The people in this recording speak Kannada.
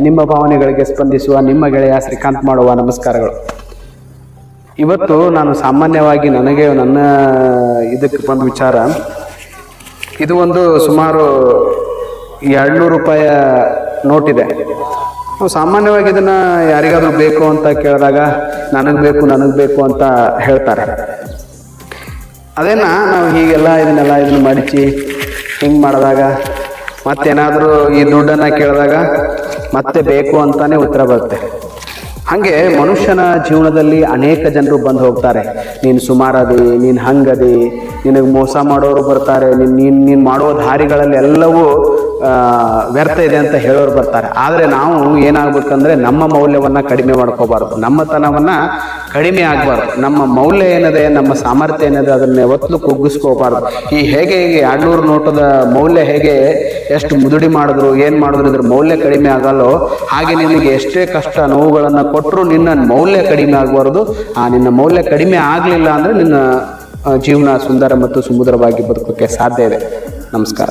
ನಿಮ್ಮ ಭಾವನೆಗಳಿಗೆ ಸ್ಪಂದಿಸುವ, ನಿಮ್ಮ ಗೆಳೆಯ ಶ್ರೀಕಾಂತ್ ಮಾಡುವ ನಮಸ್ಕಾರಗಳು. ಇವತ್ತು ನಾನು ಸಾಮಾನ್ಯವಾಗಿ ನನಗೆ ನನ್ನ ಇದಕ್ಕೆ ಬಂದ ವಿಚಾರ, ಇದು ಒಂದು ಸುಮಾರು ಎರಡುನೂರು ರೂಪಾಯ ನೋಟಿದೆ ನಾವು ಸಾಮಾನ್ಯವಾಗಿ ಇದನ್ನು ಯಾರಿಗಾದರೂ ಬೇಕು ಅಂತ ಕೇಳಿದಾಗ, ನನಗೆ ಬೇಕು ನನಗೆ ಬೇಕು ಅಂತ ಹೇಳ್ತಾರೆ. ಅದೇನ, ನಾವು ಹೀಗೆಲ್ಲ ಇದನ್ನೆಲ್ಲ ಇದನ್ನ ಮಡಚಿ ಹಿಂಗೆ ಮಾಡಿದಾಗ ಮತ್ತೇನಾದರೂ ಈ ದುಡ್ಡನ್ನು ಕೇಳಿದಾಗ ಮತ್ತೆ ಬೇಕು ಅಂತಾನೆ ಉತ್ತರ ಬರುತ್ತೆ. ಹಾಗೆ ಮನುಷ್ಯನ ಜೀವನದಲ್ಲಿ ಅನೇಕ ಜನರು ಬಂದು ಹೋಗ್ತಾರೆ. ನೀನು ಸುಮಾರದಿ, ನೀನು ಹಂಗದಿ, ನಿನಗೆ ಮೋಸ ಮಾಡೋರು ಬರ್ತಾರೆ, ನೀನು ನೀನು ನೀನು ಮಾಡುವ ದಾರಿಗಳಲ್ಲಿ ಎಲ್ಲವೂ ವ್ಯರ್ಥ ಇದೆ ಅಂತ ಹೇಳೋರು ಬರ್ತಾರೆ. ಆದರೆ ನಾವು ಏನಾಗಬೇಕಂದ್ರೆ ನಮ್ಮ ಮೌಲ್ಯವನ್ನು ಕಡಿಮೆ ಮಾಡ್ಕೋಬಾರ್ದು. ನಮ್ಮತನವನ್ನು ಕಡಿಮೆ ಆಗಬಾರ್ದು. ನಮ್ಮ ಮೌಲ್ಯ ಏನಿದೆ, ನಮ್ಮ ಸಾಮರ್ಥ್ಯ ಏನಿದೆ ಅದನ್ನ ಯಾವತ್ತೂ ಕುಗ್ಗಿಸ್ಕೋಬಾರ್ದು. ಈ ಹೇಗೆ ಹೇಗೆ ಎರಡ್ನೂರು ನೋಟದ ಮೌಲ್ಯ ಹೇಗೆ ಎಷ್ಟು ಮುದುಡಿ ಮಾಡಿದ್ರು, ಏನು ಮಾಡಿದ್ರು, ಇದ್ರ ಮೌಲ್ಯ ಕಡಿಮೆ ಆಗಲ್ಲೋ ಹಾಗೆ ನಿನಗೆ ಎಷ್ಟೇ ಕಷ್ಟ ನೋವುಗಳನ್ನು ಕೊಟ್ಟರು ನಿನ್ನ ಮೌಲ್ಯ ಕಡಿಮೆ ಆಗಬಾರ್ದು. ಆ, ನಿನ್ನ ಮೌಲ್ಯ ಕಡಿಮೆ ಆಗಲಿಲ್ಲ ಅಂದರೆ ನಿನ್ನ ಜೀವನ ಸುಂದರ ಮತ್ತು ಸುಮಧುರವಾಗಿ ಬದುಕೋಕ್ಕೆ ಸಾಧ್ಯ ಇದೆ. ನಮಸ್ಕಾರ.